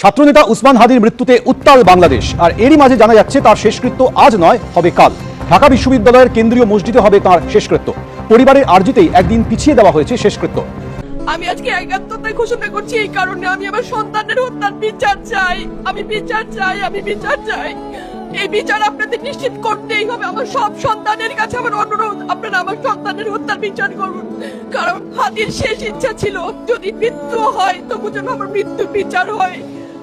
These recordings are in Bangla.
ছাত্রনেতা উসমান হাদির মৃত্যুতে উত্তাল বাংলাদেশ। আর এরই মাঝে জানা যাচ্ছে, তার শেষকৃত্য আজ নয়, হবে কাল। ঢাকা বিশ্ববিদ্যালয়ের কেন্দ্রীয় মসজিদে হবে তার শেষকৃত্য। পরিবারের আর্জিতেই একদিন পিছিয়ে দেওয়া হয়েছে শেষকৃত্য। আমি আজকে একাত্মতায় ঘোষণা করছি এই কারণে আমি আমার সন্তানের হত্যার বিচার চাই। আমি বিচার চাই, আমি বিচার চাই। এই বিচার আপনাদের নিশ্চিত করতেই হবে। আমার সব সন্তানের কাছে আমার অনুরোধ, আপনারা আমার সন্তানের হত্যার বিচার করুন। কারণ হাতির শেষ ইচ্ছা ছিল, যদি মৃত্যু হয়, তবু যেন আমার মৃত্যু বিচার হয়।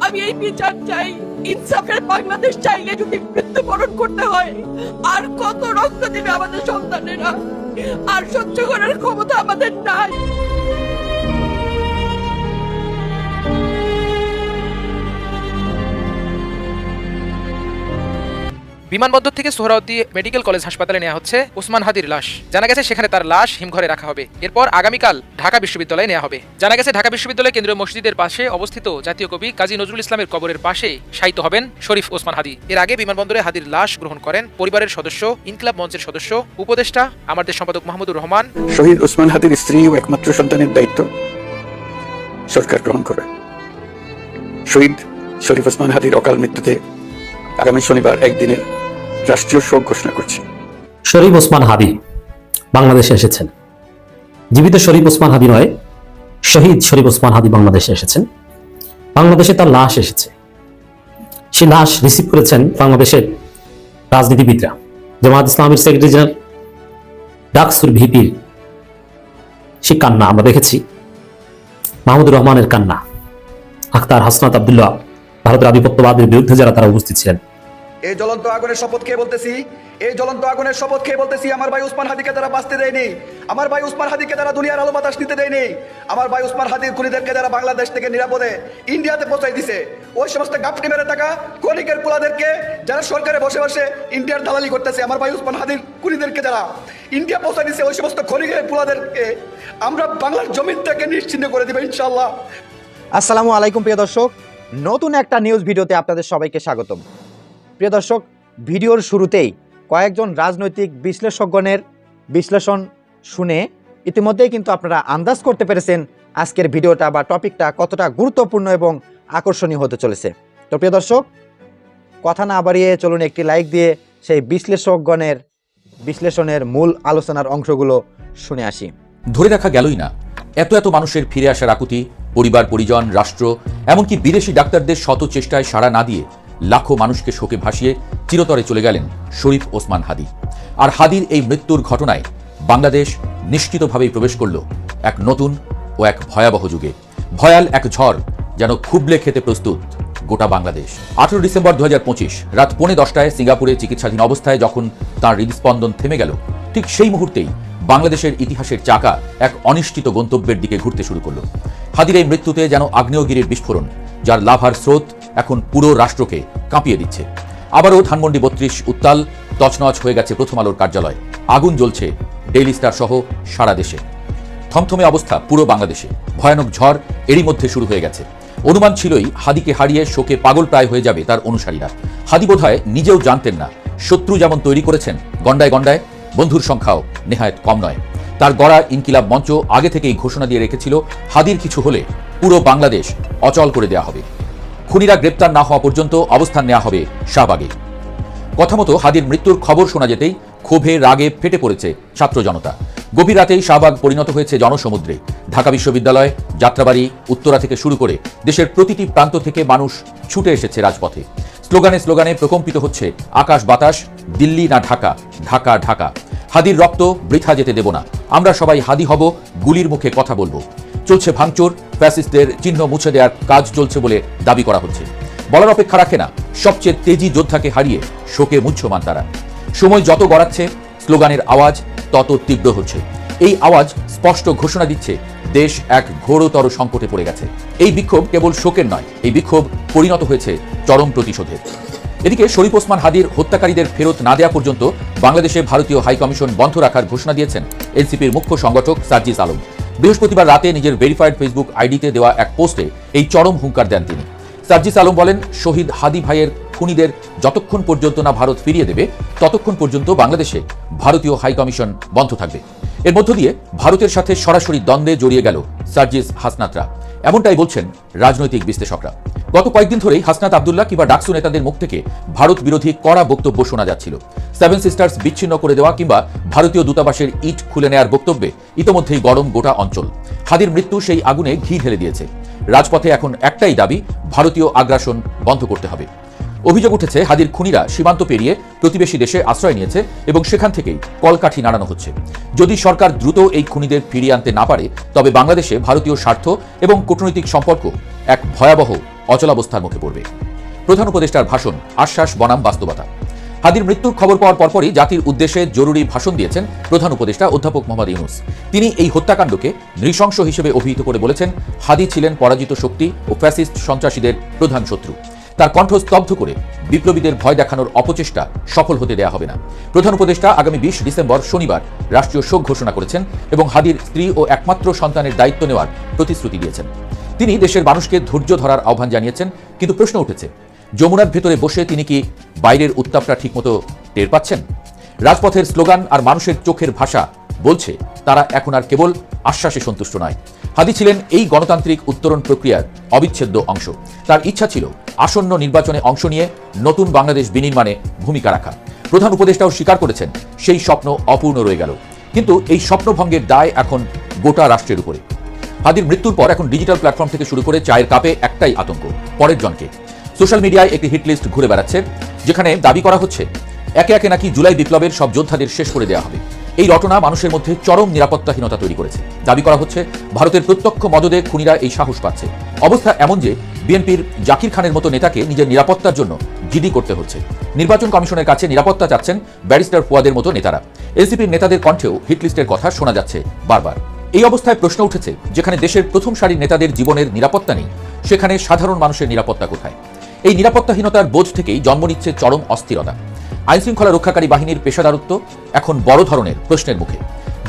আমি এই বিচার চাই, ইনসাফের বাংলাদেশ চাইলে যদি মৃত্যুবরণ করতে হয়, আর কত রক্ত দিবে আমাদের সন্তানেরা? আর সহ্য করার ক্ষমতা আমাদের নাই। বিমানবন্দর থেকে সোহরাওয়ার্দী মেডিকেল কলেজ হাসপাতালে নেওয়া হচ্ছে ওসমান হাদির লাশ। জানা গেছে সেখানে তার লাশ হিমঘরে রাখা হবে। এরপর আগামীকাল ঢাকা বিশ্ববিদ্যালয়ে নেওয়া হবে। জানা গেছে ঢাকা বিশ্ববিদ্যালয় কেন্দ্রীয় মসজিদের পাশে অবস্থিত জাতীয় কবি কাজী নজরুল ইসলামের কবরের পাশে শায়িত হবেন শরীফ ওসমান হাদি। এর আগে বিমানবন্দরে হাদির লাশ গ্রহণ করেন পরিবারের সদস্য, ইনকলাব মঞ্চের সদস্য, উপদেষ্টা, আমাদের সম্পাদক মাহমুদুর রহমান। শহীদ ওসমান হাদির স্ত্রী ও একমাত্র সন্তানের দায়িত্ব সরকার গ্রহণ করে। শহীদ শরীফ ওসমান হাদির অকাল মৃত্যুতে আগামী শনিবার একদিনের রাষ্ট্রীয় শোক ঘোষণা করছি। শরীফ ওসমান হাদি বাংলাদেশে এসেছেন। জীবিত শরীফ ওসমান হাদি নয়, শহীদ শরীফ ওসমান হাদি বাংলাদেশে এসেছেন। বাংলাদেশে তার লাশ এসেছে। সে লাশ রিসিভ করেছেন বাংলাদেশের রাজনীতিবিদরা। জামাত ইসলামের সেক্রেটারি জেনারেল ডাকসুর ভিপির সে কান্না আমরা দেখেছি। মাহমুদুর রহমানের কান্না। আখতার হাসনাত আবদুল্লাহ, ভারতের আধিপত্যবাদের বিরুদ্ধে যারা তারা উপস্থিত ছিলেন। এই জ্বলন্ত আগুনের শপথ খেয়ে বলতেছি, এই জ্বলন্ত আগুনের শপথ খেয়ে বলতেছি, আমার ভাই উসমান হাদিকে তারা বাঁচতে দেয়নি, আমার ভাই উসমান হাদিকে তারা দুনিয়ার আলো বাতাস নিতে দেয়নি, আমার ভাই উসমান হাদির খুনিদেরকে যারা বাংলাদেশ থেকে নিরাপদে ইন্ডিয়াতে পৌঁছাই দিছে। ওই সমস্ত গাপটি মেরে থাকা কলিকের পোলাদেরকে যারা সরকারে বসে বসে ইন্ডিয়ার দালালি করতেছে, আমার ভাই উসমান হাদির খুনিদেরকে যারা ইন্ডিয়া পৌঁছাই দিছে, ওই সমস্ত খনিকের পোলাদেরকে আমরা বাংলার জমিন থেকে নিশ্চিন্ন করে দিবে ইনশাল্লাহ আসসালামু আলাইকুম প্রিয় দর্শক, নতুন একটা নিউজ ভিডিওতে আপনাদের সবাইকে স্বাগতম। প্রিয় দর্শক, ভিডিওর শুরুতেই কয়েকজন রাজনৈতিক বিশ্লেষকগণের বিশ্লেষণ শুনে ইতিমধ্যেই কিন্তু আপনারা আন্দাজ করতে পেরেছেন আজকের ভিডিওটা বা টপিকটা কতটা গুরুত্বপূর্ণ এবং আকর্ষণীয় হতে চলেছে। তো প্রিয় দর্শক, কথা না বাড়িয়ে চলুন একটি লাইক দিয়ে সেই বিশ্লেষকগণের বিশ্লেষণের মূল আলোচনার অংশগুলো শুনে আসি। ধরে রাখা গেলই না, এত এত মানুষের ফিরে আসার আকুতি, পরিবার, পরিজন, রাষ্ট্র, এমনকি বিদেশি ডাক্তারদের শত চেষ্টায় সাড়া না দিয়ে লাখো মানুষকে শোকে ভাসিয়ে চিরতরে চলে গেলেন শরীফ ওসমান হাদি। আর হাদির এই মৃত্যুর ঘটনায় বাংলাদেশ নিশ্চিতভাবেই প্রবেশ করল এক নতুন ও এক ভয়াবহ যুগে। ভয়াল এক ঝড় যেন খুবলে খেতে প্রস্তুত গোটা বাংলাদেশ। আঠেরো ডিসেম্বর দু হাজার পঁচিশ রাত পৌনে দশটায় সিঙ্গাপুরে চিকিৎসাধীন অবস্থায় যখন তার হৃদস্পন্দন থেমে গেল, ঠিক সেই মুহূর্তেই বাংলাদেশের ইতিহাসের চাকা এক অনিশ্চিত গন্তব্যের দিকে ঘুরতে শুরু করল। হাদির এই মৃত্যুতে যেন আগ্নেয়গিরির বিস্ফোরণ, যার লাভার স্রোত এখন পুরো রাষ্ট্রকে কাঁপিয়ে দিচ্ছে। আবারও ধানমন্ডি বত্রিশ উত্তাল, তছনছ হয়ে গেছে প্রথম আলোর কার্যালয়। আগুন জ্বলছে ডেইলি স্টার সহ সারা দেশে। থমথমে অবস্থা পুরো বাংলাদেশে। ভয়ানক ঝড় এরই মধ্যে শুরু হয়ে গেছে। অনুমান ছিলই হাদিকে হারিয়ে শোকে পাগল প্রায় হয়ে যাবে তার অনুসারীরা। হাদি বোধহয় নিজেও জানতেন না। শত্রু যেমন তৈরি করেছেন গন্ডায় গন্ডায় বন্ধুর সংখ্যাও নেহায়ত কম নয়। তার গড়া ইনকিলাব মঞ্চ আগে থেকেই ঘোষণা দিয়ে রেখেছিল, হাদির কিছু হলে পুরো বাংলাদেশ অচল করে দেওয়া হবে। খুনিরা গ্রেপ্তার না হওয়া পর্যন্ত অবস্থান নেওয়া হবে শাহবাগে। কথা মতো হাদির মৃত্যুর খবর শোনা যেতেই ক্ষোভে, রাগে ফেটে পড়েছে ছাত্র জনতা। গভীর রাতেই শাহবাগ পরিণত হয়েছে জনসমুদ্রে। ঢাকা বিশ্ববিদ্যালয়, যাত্রাবাড়ি, উত্তরা থেকে শুরু করে দেশের প্রতিটি প্রান্ত থেকে মানুষ ছুটে এসেছে রাজপথে। স্লোগানে স্লোগানে প্রকম্পিত হচ্ছে, আকাশ বাতাস, দিল্লি না ঢাকা ঢাকা ঢাকা। হাদির রক্ত বৃথা যেতে দেব না। আমরা সবাই হাদি হব, গুলির মুখে কথা বলব। চলছে ভাঙচুর, ফ্যাসিস্টদের চিহ্ন মুছে দেওয়ার কাজ চলছে বলে দাবি করা হচ্ছে। বলার অপেক্ষা রাখে না, সবচেয়ে তেজি যোদ্ধাকে হারিয়ে শোকে মুহ্যমান তারা। সময় যত গড়াচ্ছে, স্লোগানের আওয়াজ তত তীব্র হচ্ছে। এই আওয়াজ স্পষ্ট ঘোষণা দিচ্ছে, দেশ এক ঘোরতর সংকটে পড়ে গেছে। এই বিক্ষোভ কেবল শোকের নয়, এই বিক্ষোভ পরিণত হয়েছে চরম প্রতিশোধের এদিকে শরীফ ওসমান হাদির হত্যাকারীদের ফেরত না দেওয়া পর্যন্ত বাংলাদেশে ভারতীয় হাইকমিশন বন্ধ রাখার ঘোষণা দিয়েছেন এনসিপির মুখ্য সংগঠক সার্জিস আলম। বৃহস্পতিবার রাতে নিজের ভেরিফাইড ফেসবুক আইডিতে দেওয়া এক পোস্টে এই চরম হুঙ্কার দেন তিনি। সার্জিস আলম বলেন, শহীদ হাদি ভাইয়ের খুনিদের যতক্ষণ পর্যন্ত না ভারত ফিরিয়ে দেবে, ততক্ষণ পর্যন্ত বাংলাদেশে ভারতীয় হাইকমিশন বন্ধ থাকবে। এর মধ্য দিয়ে ভারতের সাথে সরাসরি দ্বন্দ্বে জড়িয়ে গেল সার্জিস হাসনাতরা। এমনটাই বলছেন রাজনৈতিক বিশ্লেষকরা। গত কয়েকদিন ধরেই হাসনাত আবদুল্লাহ কিংবা ডাকসু নেতাদের মুখ থেকে ভারত বিরোধী কড়া বক্তব্য শোনা যাচ্ছিল। সেভেন সিস্টার্স বিচ্ছিন্ন করে দেওয়া কিংবা ভারতীয় দূতাবাসের ইট খুলে নেয়ার বক্তব্যে ইতোমধ্যেই গরম গোটা অঞ্চল। হাদির মৃত্যু সেই আগুনে ঘি ঢেলে দিয়েছে। রাজপথে এখন একটাই দাবি, ভারতীয় আগ্রাসন বন্ধ করতে হবে। অভিযোগ উঠেছে, হাদির খুনিরা সীমান্ত পেরিয়ে প্রতিবেশী দেশে আশ্রয় নিয়েছে এবং সেখান থেকেই কলকাঠি নাড়ানো হচ্ছে। যদি সরকার দ্রুত এই খুনিদের ফিরিয়ে আনতে না পারে, তবে বাংলাদেশে ভারতীয় স্বার্থ এবং কূটনৈতিক সম্পর্ক এক ভয়াবহ অচলাবস্থার মুখে পড়বে। প্রধান উপদেষ্টার ভাষণ, আশ্বাস, বনাম বাস্তবতা। হাদির মৃত্যুর খবর পাওয়ার পরপরই জাতির উদ্দেশ্যে জরুরি ভাষণ দিয়েছেন প্রধান উপদেষ্টা অধ্যাপক মোহাম্মদ ইউনুস। তিনি এই হত্যাকাণ্ডকে নৃশংস হিসেবে অভিহিত করে বলেছেন, হাদি ছিলেন পরাজিত শক্তি ও ফ্যাসিস্ট সন্ত্রাসীদের প্রধান শত্রু। তার কণ্ঠ স্তব্ধ করে বিপ্লবীদের ভয় দেখানোর অপচেষ্টা সফল হতে দেয়া হবে না। প্রধান উপদেষ্টা আগামী বিশ ডিসেম্বর শনিবার রাষ্ট্রীয় শোক ঘোষণা করেছেন এবং হাদির স্ত্রী ও একমাত্র সন্তানের দায়িত্ব নেওয়ার প্রতিশ্রুতি দিয়েছেন। তিনি দেশের মানুষকে ধৈর্য ধরার আহ্বান জানিয়েছেন, কিন্তু প্রশ্ন উঠেছে, যমুনার ভেতরে বসে তিনি কি বাইরের উত্তাপটা ঠিকমতো টের পাচ্ছেন? রাজপথের স্লোগান আর মানুষের চোখের ভাষা বলছে, তারা এখন আর কেবল আশ্বাসে সন্তুষ্ট নয়। হাদি ছিলেন এই গণতান্ত্রিক উত্তরণ প্রক্রিয়ার অবিচ্ছেদ্য অংশ। তার ইচ্ছা ছিল আসন্ন নির্বাচনে অংশ নিয়ে নতুন বাংলাদেশ বিনির্মাণে ভূমিকা রাখা। প্রধান উপদেষ্টাও স্বীকার করেছেন, সেই স্বপ্ন অপূর্ণ রয়ে গেল। কিন্তু এই স্বপ্নভঙ্গের দায় এখন গোটা রাষ্ট্রের উপরে। হাদির মৃত্যুর পর এখন ডিজিটাল প্ল্যাটফর্ম থেকে শুরু করে চায়ের কাপে একটাই আতঙ্ক, পরের জনকে। সোশ্যাল মিডিয়ায় একটি হিট লিস্ট ঘুরে বেড়াচ্ছে, যেখানে দাবি করা হচ্ছে, একে একে নাকি জুলাই বিপ্লবের সব যোদ্ধাদের শেষ করে দেওয়া হবে। এই রটনা মানুষের মধ্যে চরম নিরাপত্তাহীনতা তৈরি করেছে। দাবি করা হচ্ছে, ভারতের প্রত্যক্ষ মদদে খুনিরা এই সাহস পাচ্ছে। অবস্থা এমন যে বিএনপির জাকির খানের মতো নেতাকে নিজের নিরাপত্তার জন্য জিডি করতে হচ্ছে। নির্বাচন কমিশনের কাছে নিরাপত্তা চাচ্ছেন ব্যারিস্টার ফুয়াদের মতো নেতারা। এনসিপির নেতাদের কণ্ঠেও হিটলিস্টের কথা শোনা যাচ্ছে বারবার। এই অবস্থায় প্রশ্ন উঠেছে, যেখানে দেশের প্রথম সারির নেতাদের জীবনের নিরাপত্তা নেই, সেখানে সাধারণ মানুষের নিরাপত্তা কোথায়? এই নিরাপত্তাহীনতার বোধ থেকেই জন্ম নিচ্ছে চরম অস্থিরতা। আইনশৃঙ্খলা রক্ষাকারী বাহিনীর পেশাদারত্ব এখন বড় ধরনের প্রশ্নের মুখে।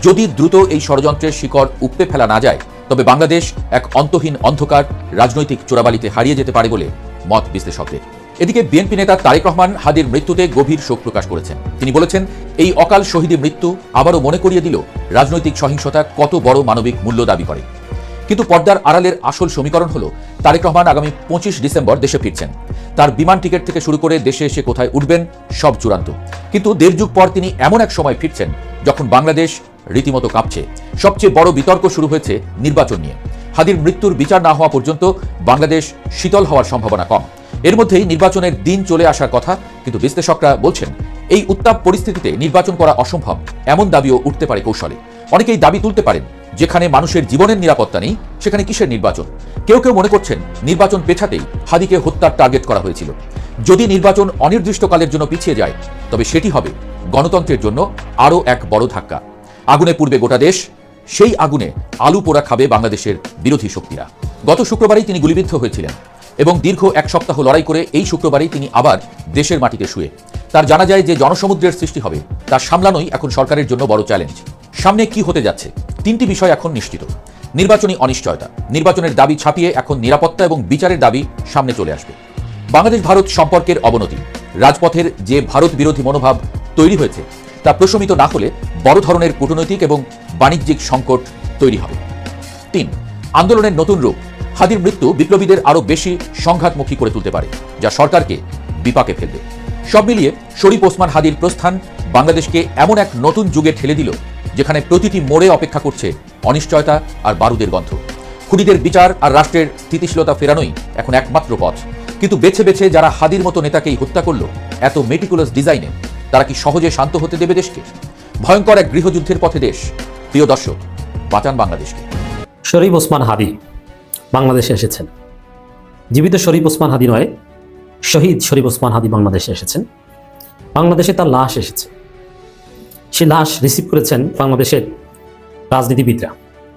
যদি দ্রুত এই ষড়যন্ত্রের শিকড় উপড়ে ফেলা না যায়, তবে বাংলাদেশ এক অন্তহীন অন্ধকার রাজনৈতিক চোরাবালিতে হারিয়ে যেতে পারে বলে মত বিশ্লেষকদের। এদিকে বিএনপি নেতা তারেক রহমান হাদির মৃত্যুতে গভীর শোক প্রকাশ করেছেন। তিনি বলেছেন, এই অকাল শহীদের মৃত্যু আবারও মনে করিয়ে দিল রাজনৈতিক সহিংসতা কত বড় মানবিক মূল্য দাবি করে। কিন্তু পর্দার আড়ালের আসল সমীকরণ হলো, তারেক রহমান আগামী পঁচিশ ডিসেম্বর দেশে ফিরছেন। তার বিমান টিকিট থেকে শুরু করে দেশে এসে কোথায় উঠবেন, সব চূড়ান্ত। কিন্তু দেড় যুগ পর তিনি এমন এক সময় ফিরছেন, যখন বাংলাদেশ রীতিমতো কাঁপছে। সবচেয়ে বড় বিতর্ক শুরু হয়েছে নির্বাচন নিয়ে। হাদির মৃত্যুর বিচার না হওয়া পর্যন্ত বাংলাদেশ শীতল হওয়ার সম্ভাবনা কম। এর মধ্যেই নির্বাচনের দিন চলে আসার কথা কিন্তু বিশ্লেষকরা বলছেন, এই উত্তাপ পরিস্থিতিতে নির্বাচন করা অসম্ভব, এমন দাবিও উঠতে পারে কৌশলে। অনেকেই দাবি তুলতে পারেন, যেখানে মানুষের জীবনের নিরাপত্তা নেই, সেখানে কিসের নির্বাচন? কেউ কেউ মনে করছেন, নির্বাচন পেছাতেই হাদিকে হত্যার টার্গেট করা হয়েছিল। যদি নির্বাচন অনির্দিষ্টকালের জন্য পিছিয়ে যায়, তবে সেটি হবে গণতন্ত্রের জন্য আরও এক বড় ধাক্কা। আগুনে পূর্বে গোটা দেশ, সেই আগুনে আলু পোড়া খাবে বাংলাদেশের বিরোধী শক্তিরা। গত শুক্রবারেই তিনি গুলিবিদ্ধ হয়েছিলেন এবং দীর্ঘ এক সপ্তাহ লড়াই করে এই শুক্রবারেই তিনি আবার দেশের মাটিতে শুয়ে। তার জানা যায় যে জনসমুদ্রের সৃষ্টি হবে তার সামলানোই এখন সরকারের জন্য বড় চ্যালেঞ্জ। সামনে কি হতে যাচ্ছে? তিনটি বিষয় এখন নিশ্চিত। নির্বাচনী অনিশ্চয়তা, নির্বাচনের দাবি ছাপিয়ে এখন নিরাপত্তা এবং বিচারের দাবি সামনে চলে আসবে। বাংলাদেশ ভারত সম্পর্কের অবনতি, রাজপথের যে ভারত বিরোধী মনোভাব তৈরি হয়েছে, তা প্রশমিত না হলে বড় ধরনের কূটনৈতিক এবং বাণিজ্যিক সংকট তৈরি হবে। তিন, আন্দোলনের নতুন রূপ। হাদির মৃত্যু বিপ্লবীদের আরও বেশি সংঘাতমুখী করে তুলতে পারে, যা সরকারকে বিপাকে ফেলবে। সব মিলিয়ে শরীফ ওসমান হাদির প্রস্থান বাংলাদেশকে এমন এক নতুন যুগে ঠেলে দিল, যেখানে প্রতিটি মোড়ে অপেক্ষা করছে অনিশ্চয়তা আর বারুদের গন্ধ। খুনিদের বিচার আর রাষ্ট্রের স্থিতিশীলতা ফেরানোই এখন একমাত্র পথ। কিন্তু বেছে বেছে যারা হাদির মতো নেতাকেই হত্যা করল, এত মেটিকুলাস ডিজাইনে তারা কি সহজে শান্ত হতে দেবে দেশকে? ভয়ঙ্কর এক গৃহযুদ্ধের পথে দেশ। প্রিয় দর্শক, বাঁচান বাংলাদেশকে। শরীফ ওসমান হাদি বাংলাদেশে এসেছেন। জীবিত শরীফ ওসমান হাদি নয়, শহীদ শরীফ ওসমান হাদি বাংলাদেশে এসেছেন। বাংলাদেশে তার লাশ এসেছে। সে লাশ রিসিভ করেছেন বাংলাদেশের রাজনীতিবিদরা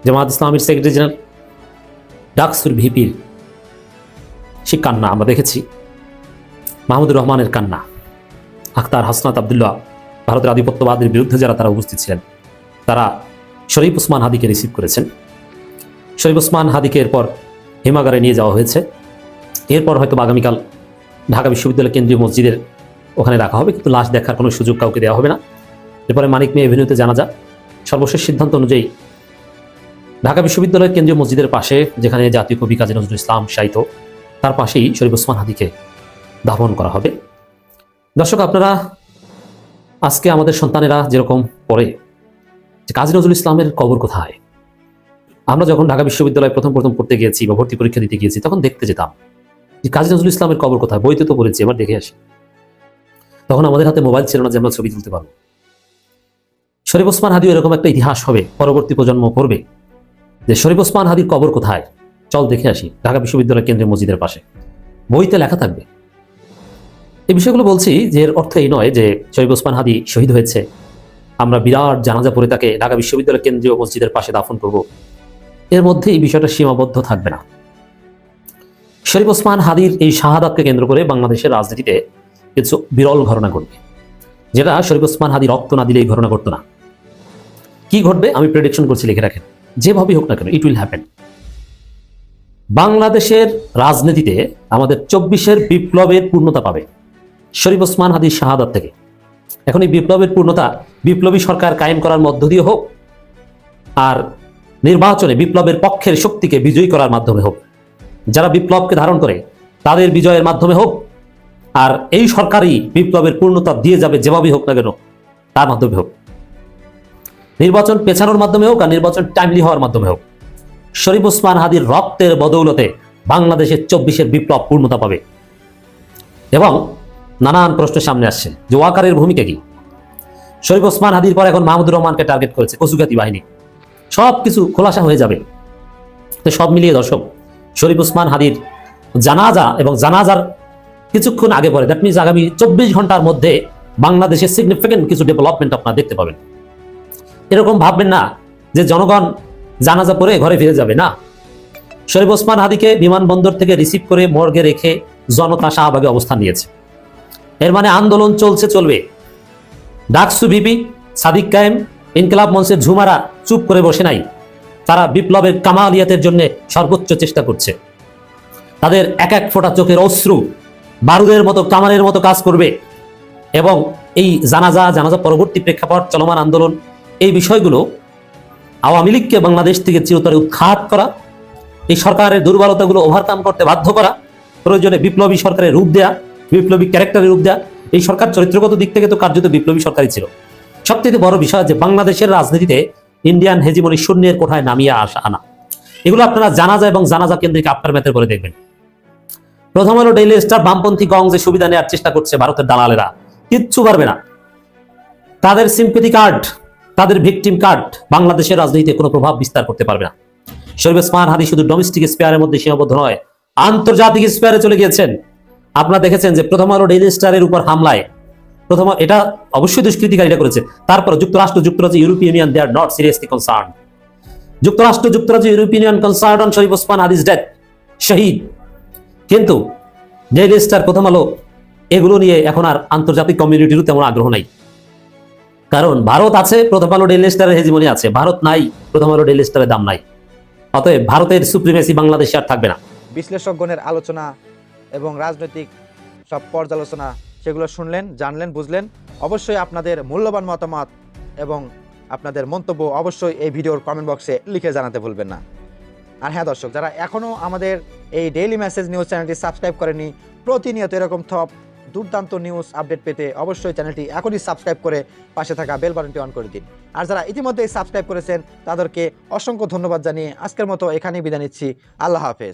জামাত ইসলামের সেক্রেটারি জেনারেল, ডাকসুর ভিপির। সে কান্না আমরা দেখেছি। মাহমুদুর রহমানের কান্না, আখতার হাসনাত আবদুল্লাহ ভারতের আধিপত্যবাদের বিরুদ্ধে যারা তারা উপস্থিত ছিলেন, তারা শরীফ ওসমান হাদিকে রিসিভ করেছেন। শরীফ ওসমান হাদিকে এরপর হিমাগারে নিয়ে যাওয়া হয়েছে। এরপর হয়তো আগামীকাল ঢাকা বিশ্ববিদ্যালয় কেন্দ্রীয় মসজিদের ওখানে রাখা হবে, কিন্তু লাশ দেখার কোনো সুযোগ কাউকে দেওয়া হবে না। এরপরে মানিক মেয়ে এভিনিউতে জানা যা সর্বশেষ সিদ্ধান্ত অনুযায়ী ঢাকা বিশ্ববিদ্যালয়ের কেন্দ্রীয় মসজিদের পাশে, যেখানে জাতীয় কবি কাজী নজরুল ইসলাম সাহিত্য তার পাশেই শরীফ ওসমান হাদিকে দাফন করা হবে। দর্শক, আপনারা আজকে আমাদের সন্তানেরা যেরকম পড়ে, যে কাজী নজরুল ইসলামের কবর কোথায়? আমরা যখন ঢাকা বিশ্ববিদ্যালয়ে প্রথম প্রথম পড়তে গিয়েছি বা ভর্তি পরীক্ষা দিতে গিয়েছি, তখন দেখতে যেতাম যে কাজী নজরুল ইসলামের কবর কোথায়? বইতে তো পড়েছি, এবার দেখে আসি। তখন আমাদের হাতে মোবাইল ছিল না যে আমরা ছবি তুলতে পারব। শরীফ ওসমান হাদিও এরকম একটা ইতিহাস হবে, পরবর্তী প্রজন্ম পড়বে, যে শরীফ ওসমান হাদির কবর কোথায়? চল দেখে আসি, ঢাকা বিশ্ববিদ্যালয় কেন্দ্রীয় মসজিদের পাশে। বইতে লেখা থাকবে এই বিষয়গুলো বলছি যে এর অর্থ এই নয় যে শরীফ ওসমান হাদি শহীদ হয়েছে। আমরা বিরাট জানাজা পড়ে তাকে ঢাকা বিশ্ববিদ্যালয় কেন্দ্রীয় মসজিদের পাশে দাফন করব। এর মধ্যে এই বিষয়টা সীমাবদ্ধ থাকবে না। শরীফ ওসমান হাদির এই শাহাদাতকে কেন্দ্র করে বাংলাদেশের রাজনীতিতে কিছু বিরল ঘটনা ঘটবে। যেটা শরীফ ওসমান হাদি রক্ত না দিলে এই ঘটনা ঘটতো না। কি ঘটবে আমি প্রেডিকশন করছি, লিখে রাখেন। যেভাবেই হোক না কেন ইট উইল হ্যাপেন বাংলাদেশের রাজনীতিতে আমাদের চব্বিশের বিপ্লবের পূর্ণতা পাবে। শরীফ ওসমান হাদির শাহাদাত থেকে। এখন এই বিপ্লবের পূর্ণতা বিপ্লবী সরকার কায়েম করার মধ্য দিয়ে হোক, আর নির্বাচনে বিপ্লবের পক্ষের শক্তিকে বিজয়ী করার মাধ্যমে হোক, যারা বিপ্লবকে ধারণ করে তাদের বিজয়ের মাধ্যমে হোক, আর এই সরকারই বিপ্লবের পূর্ণতা দিয়ে যাবে যেভাবেই হোক না কেন, তার মাধ্যমে হোক। নির্বাচন পেছানোর মাধ্যমে হোক আর নির্বাচন টাইমলি হওয়ার মাধ্যমে হোক, শরীফ ওসমান হাদির রক্তের বদৌলতে বাংলাদেশের চব্বিশের বিপ্লব পূর্ণতা পাবে। এবং নানান প্রশ্ন সামনে আসছে। যে ওয়াকারের ভূমিকা কি? শরীফ ওসমান হাদির পর এখন মাহমুদুর রহমানকে টার্গেট করেছে কচুগাতি বাহিনী। সব কিছু খোলাসা হয়ে যাবে। তো সব মিলিয়ে দর্শক, শরীফ ওসমান হাদির জানাজা এবং জানাজার কিছুক্ষণ আগে পরে দ্যাট মিনস আগামী চব্বিশ ঘণ্টার মধ্যে বাংলাদেশের সিগনিফিকেন্ট কিছু ডেভেলপমেন্ট আপনারা দেখতে পাবেন। এরকম ভাববেন না যে জনগণ জানাজা পরে ঘরে ফিরে যাবে, না। শরীফ ওসমান হাদিকে বিমানবন্দর থেকে রিসিভ করে মর্গে রেখে জনতা শাহবাগে অবস্থান নিয়েছে। এর মানে আন্দোলন চলছে, চলবে। ডাকসু ভিপি সাদিক কায়েম, ইনকলাব মঞ্চের ঝুমারা চুপ করে বসে নাই। তারা বিপ্লবের কামালিয়াতের জন্য সর্বোচ্চ চেষ্টা করছে। তাদের এক এক ফোঁটা চোখের অশ্রু বারুদের মতো কামানের মতো কাজ করবে। এবং এই জানাজা জানাজা পরবর্তী প্রেক্ষাপট, চলমান আন্দোলন, এই বিষয়গুলো আওয়ামী লীগকে বাংলাদেশ থেকে চিরতরে উৎখাত করা, এই সরকারের দুর্বলতাগুলো ওভারকাম করতে বাধ্য করা, প্রয়োজনে বিপ্লবী সরকারের রূপ দেয়া বিপ্লবী ক্যারেক্টারের রূপ এই সরকার চরিত্রগত দিক থেকে তো কার্যত বিপ্লবী সরকারই ছিল। সবথেকে বড় বিষয় যে বাংলাদেশের রাজনীতিতে ইন্ডিয়ান হেজিমনি শূন্যের কোঠায় নামিয়ে আসা আনা। এগুলো আপনারা জানাজা এবং জানাজা কেন্দ্রিক আফটার ম্যাথের করে দেখবেন। প্রথম হলো ডেইলি স্টার বামপন্থী গং যে সুবিধা নেওয়ার চেষ্টা করছে ভারতের দালালেরা। কিচ্ছু পারবে না। তাদের সিম্পেথি কার্ড তাদের ভিকটিম কার্ড বাংলাদেশের রাজনীতিতে কোনো প্রভাব বিস্তার করতে পারবে না। শরীফ ওসমান হাদি শুধু ডোমেস্টিক স্পেয়ারের মধ্যে সীমাবদ্ধ নয়, আন্তর্জাতিক স্পেয়ারে চলে গিয়েছেন। আপনারা দেখেছেন যে প্রথম আলো ডেইলি স্টারের উপর হামলায়। প্রথম এটা অবশ্যই দুষ্কৃতিকারীরা করেছে। তারপর যুক্তরাষ্ট্র যুক্তরাজ্য European Union they are not seriously concern যুক্তরাষ্ট্র যুক্তরাজ্য European Union concern on Sharif Osman Hadi's death শহীদ। কিন্তু ডেইলি স্টার প্রথম আলো এগুলো নিয়ে এখন আর আন্তর্জাতিক কমিউনিটিরও তেমন আগ্রহ নাই। কারণ ভারত আছে, প্রথম আলো ডেইলি স্টারের হেজিমনি আছে। ভারত নাই, প্রথম আলো ডেইলি স্টারের দাম নাই। অতএব ভারতের সুপ্রিমেসি বাংলাদেশে আর থাকবে না। বিশ্লেষকগণের আলোচনা এবং রাজনৈতিক সব পর্যালোচনা সেগুলো শুনলেন, জানলেন, বুঝলেন। অবশ্যই আপনাদের মূল্যবান মতামত এবং আপনাদের মন্তব্য অবশ্যই এই ভিডিওর কমেন্ট বক্সে লিখে জানাতে ভুলবেন না। আর হ্যাঁ দর্শক, যারা এখনও আমাদের এই ডেইলি মেসেজ নিউজ চ্যানেলটি সাবস্ক্রাইব করেনি প্রতিনিয়ত এরকম থপ দুর্দান্ত নিউজ আপডেট পেতে অবশ্যই চ্যানেলটি এখনই সাবস্ক্রাইব করে পাশে থাকা বেল বাটনটি অন করে দিন। আর যারা ইতিমধ্যেই সাবস্ক্রাইব করেছেন, তাদেরকে অসংখ্য ধন্যবাদ জানিয়ে আজকের মতো এখানেই বিদায় নিচ্ছি। আল্লাহ হাফেজ।